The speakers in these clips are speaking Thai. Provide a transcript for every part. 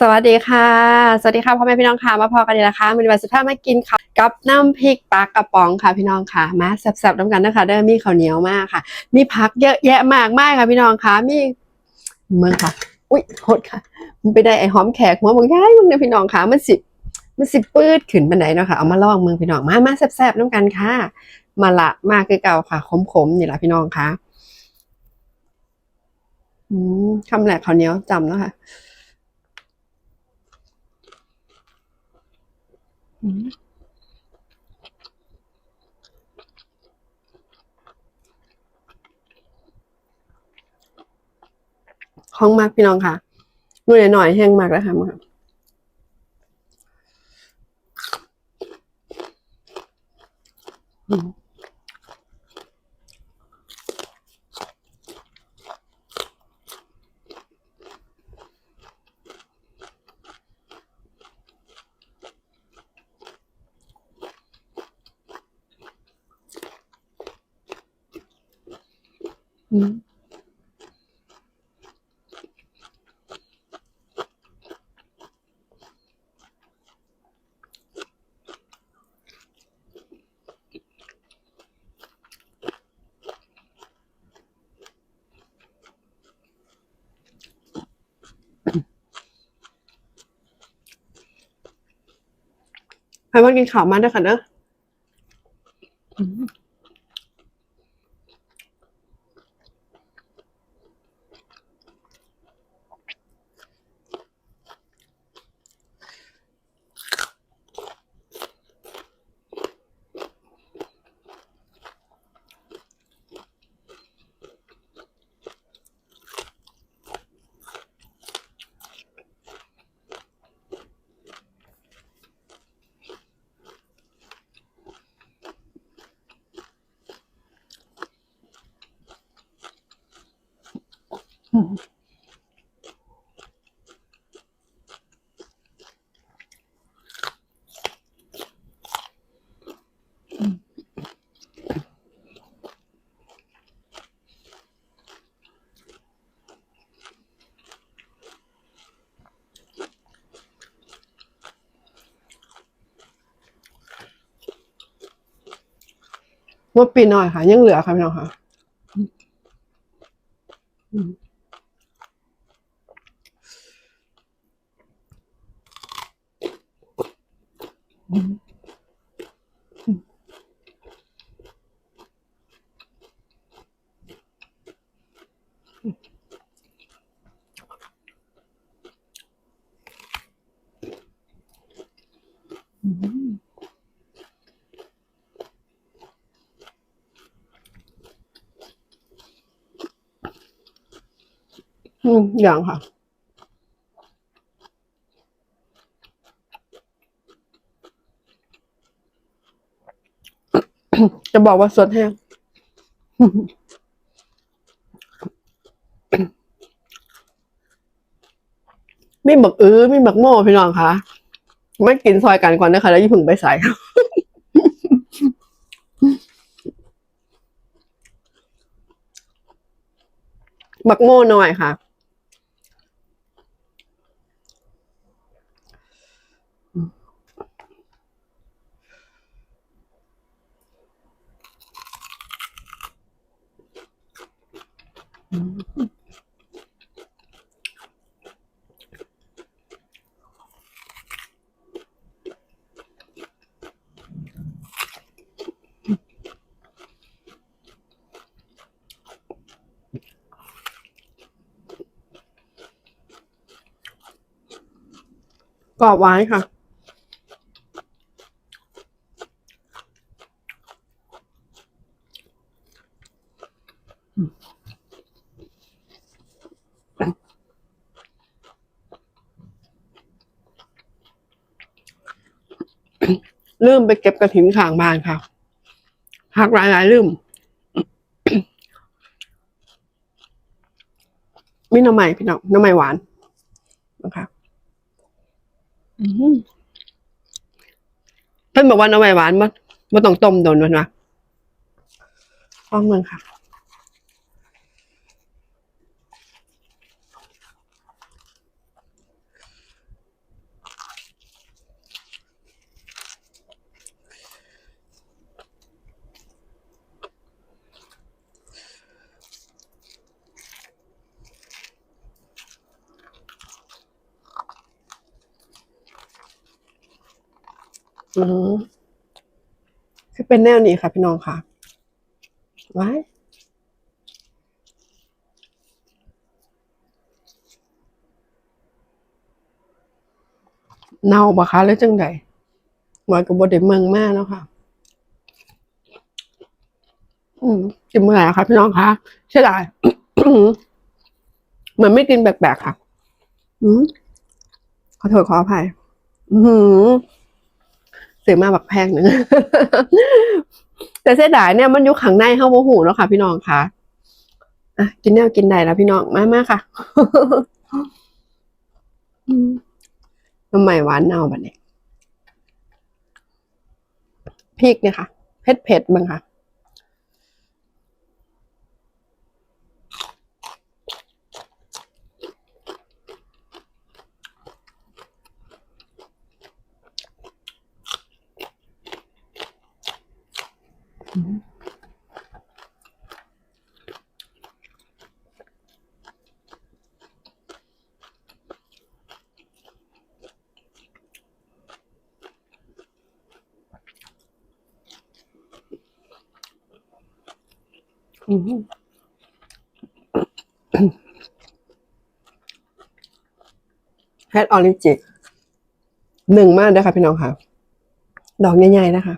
สวัสดีค่ะ สวัสดีค่ะพ่อแม่พี่น้องค่ะ มาพอกันดีนะคะมีวันสุดท้ายมากินข้าวกับน้ำพริกปลากระป๋องค่ะพี่น้องค่ะ มาแซ่บๆน้ำกันนะคะเด้อมีข้าวเหนียวมากค่ะ มีผักเยอะแยะมากมายค่ะพี่น้องค่ะ มีเมืองค่ะ อุ้ยโทษค่ะมันไปได้ไอ้หอมแขกหัวบางย้ายมึงเนี่ยพี่น้องค่ะ มันสิมันสิปืดขึ้นบันไดเนาะค่ะ เอามาลองเมืองพี่น้อง มามาแซ่บๆน้ำกันค่ะ มาละมากคือเก่าค่ะ ขมๆนี่แหละพี่น้องค่ะอืมคำแหลกข้าวเหนียวจำแล้วค่ะ อืม ห้องมากพี่น้องค่ะนู่นหน่อยแห้งมากแล้วค่ะมือค่ะอืม ให้ว่ากินข่าวมาด้วยค่ะเนอะ ว่าปีหน่อยค่ะ ยังเหลือค่ะพี่น้องค่ะ อืมอย่างค่ะ จะบอกว่าสดแห้งไม่บักอื้อไม่บักโม่พี่น้องคะไม่กินซอยกันก่อนนะคะ แล้วยี่าเพึ่งไปใส่บักโม่หน่อยค่ะ กรอบหวานค่ะ เริ่มไปเก็บกระถิ่นข้างบ้านค่ะหักหลายหลายลืมมีน้ำใหม่พี่น้องน้ำใหม่หวาน เพิ่นบอกว่าหน้ำใหม่หวานมันมันต้องต้มโดนมันวะฟ้องเมืองค่ะ อืมคือเป็นแนวนี้ค่ะ พี่น้องค่ะ ไว้เน่าบ่คะหรือจังใดหมายกับบไดเมืองมากเนาะค่ะ อืมกินเมื่อไหร่คะพี่น้องคะใช่ได้เหมือนไม่กินแปลกๆค่ะ อืมขอโทษขออภัย อือ หือเสียมาบักแพงหนึ่งแต่เสียดายเนี่ยมันอยู่ข้างในเข้าโมหูแล้วค่ะ พี่น้องคะอะกินแนวกินได้แล้วพี่น้องมากมากค่ะน้ำใหม่หวานเน่าแบบนี้พริกเนี่ยค่ะเผ็ดเผ็ดบ้างค่ะ อืมแฮดออริจิหนึ่งมากเลยค่ะพี่น้องค่ะ ดอกใหญ่ๆนะคะ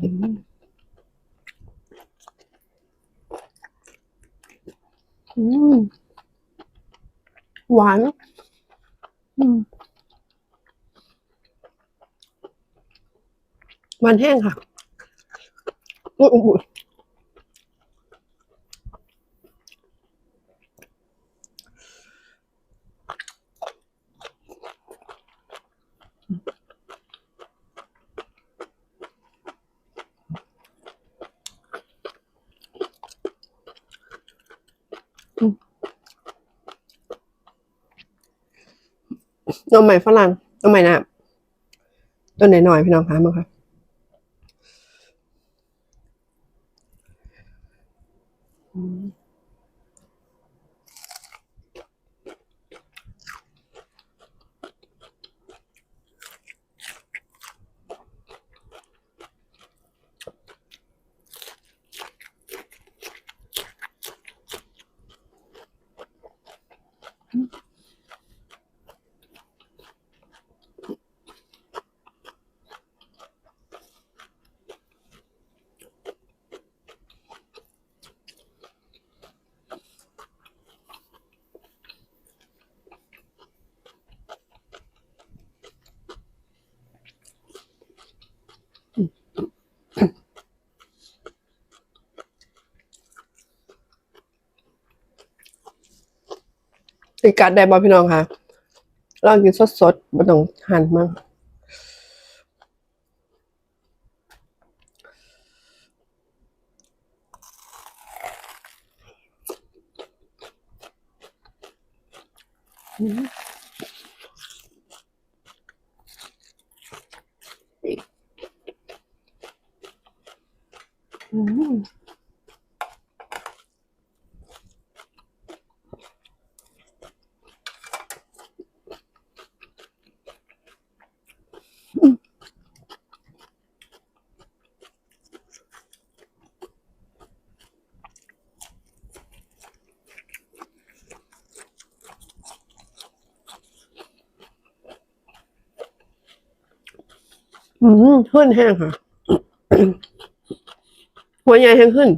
อืม อืมหวาน อืมมันแห้งค่ะอุ้ยอุ้ย นมใหม่ฝรั่งนมใหม่นะตัวไหนหน่อยๆพี่น้องคะมาค่ะ ตีกัดได้บ่พี่น้องค่ะลองกินสดๆไม่ต้องหั่นมั้งอืมอืม อืมขึ้นแห้งค่ะ หัวใหญ่แห้งขึ้น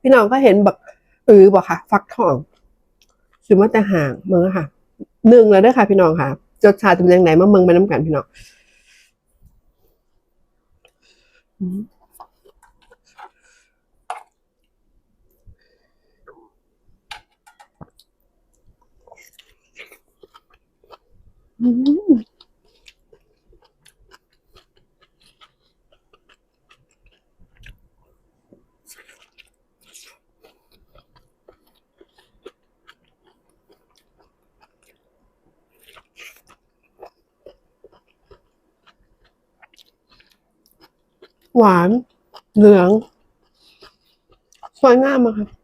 พี่น้องก็เห็นบักอือบอกค่ะ ฟักทองคือมาแต่ห่างเมืองค่ะหนึ่งแล้วด้วยค่ะ พี่น้องค่ะจดชาติเป็นยังไงมาเมืองไปน้ำกันพี่น้อง หวาน เหลือง สวยงามอะค่ะ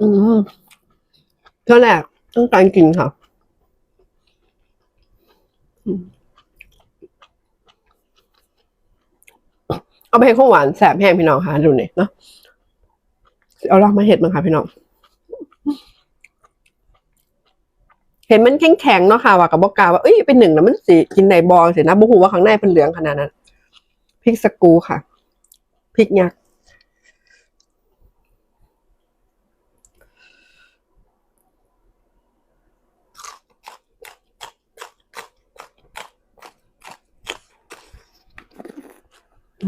อืมเท่าแหละต้องการกินค่ะเอาไปให้ข้าวหวานแสบแห้งพี่น้องค่ะดูนี่เนาะเอาลองมาเห็ดมั้งค่ะพี่น้อง เห็นมันแข็งแข็งๆเนาะค่ะว่ากับบอกกาว่าเอ้ยเป็นหนึ่งแล้วมันสีกินไหนบองสินะบุหูว่าข้างในเป็นเหลืองขนาดนั้นพริกสกูค่ะพริกยักษ์ เ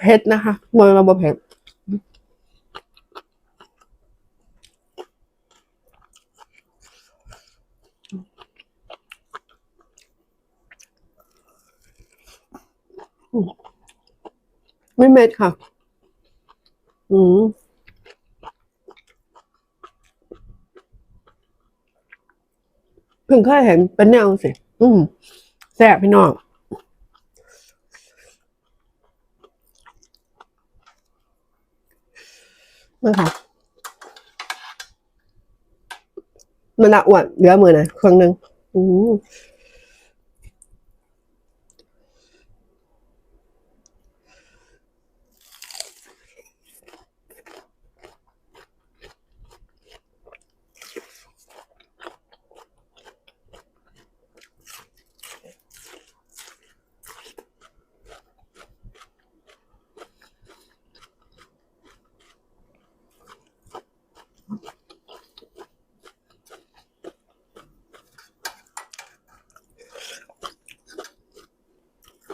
ผ็ดนะคะมวยมาบะเผ็ดไม่เม็ดค่ะ อืม พิ่งเคยเห็นเป็นแนวสิ อืมแซ่บพี่น้องนะคะมันละอ้วนเหลือมือนะเครื่องหนึ่งอืม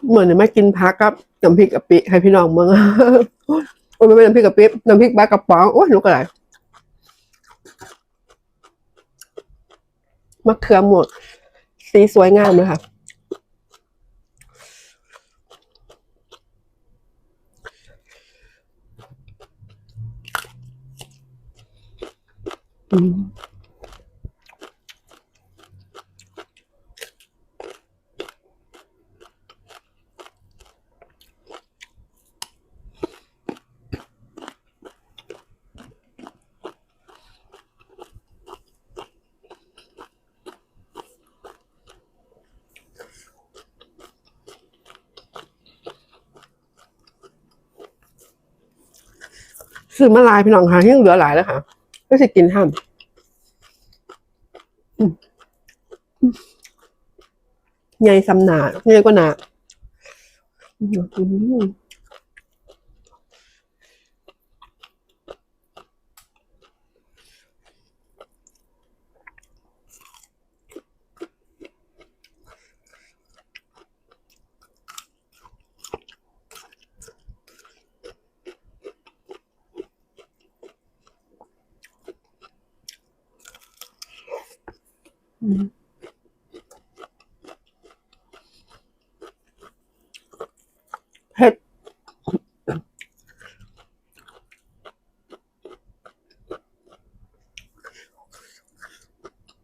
เหมือนไม่กินพักกับน้ำพริกกะปิให้พี่น้องเมืองโอ้ยไม่เป็นน้ำพริกกะปิน้ำพริกปลากระป๋องโอ้ยลูกอะไรมะเขือหมด สีสวยงามเลยค่ะอืม ซื้อมาลายพี่น้องค่ะยังเหลือหลายแล้วค่ะก็จะกินห้ามใหญ่สำหนาใหญ่กว่าหนา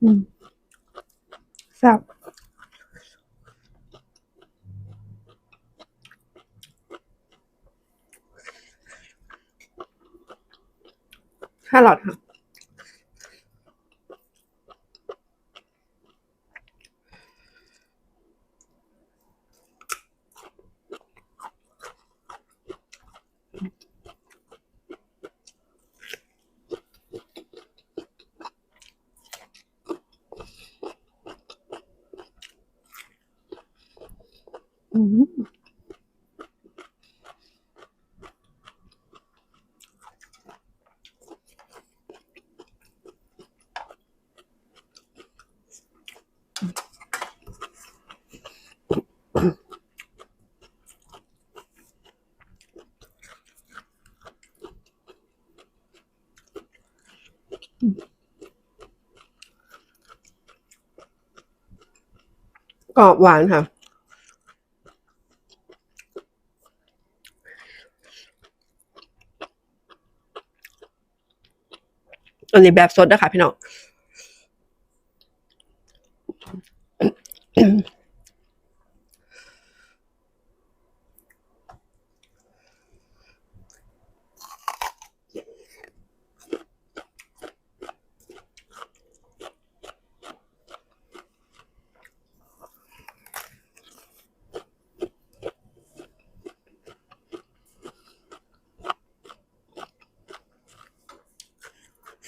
อืมแซ่บแค่หลอทค่ะ กรอบหวานค่ะ อันนี้แบบสดนะคะพี่น้อง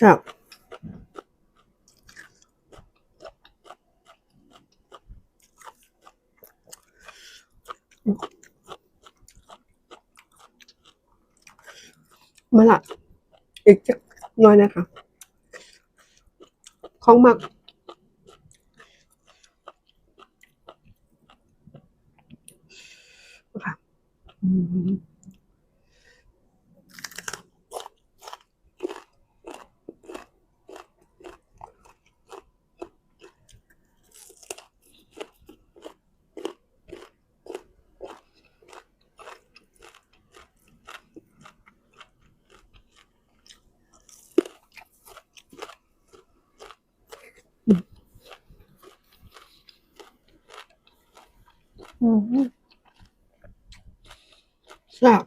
ครับมาละอีกจักหน้อยนะคะของหมัก แซ่บ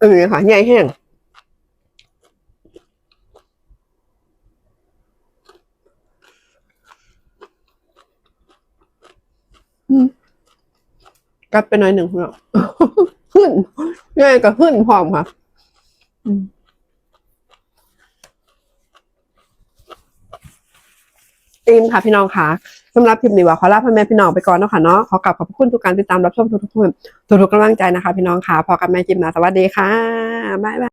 เออค่ะใหญ่แห้ง กลับไปหน่อยหนึ่งเนาะขึ้นใหญ่กับขึ้นพร้อมค่ะอิมค่ะพี่น้องค่ะสำหรับคลิปนี้ว่าขอลาพ่อแม่พี่น้องไปก่อนเนาะค่ะเนาะขอกลับขอบคุณทุกการติดตามรับชมทุกๆคนทุกๆกำลังใจนะคะ พี่น้องค่ะพอกับแม่จิมนะสวัสดีค่ะบ๊ายบาย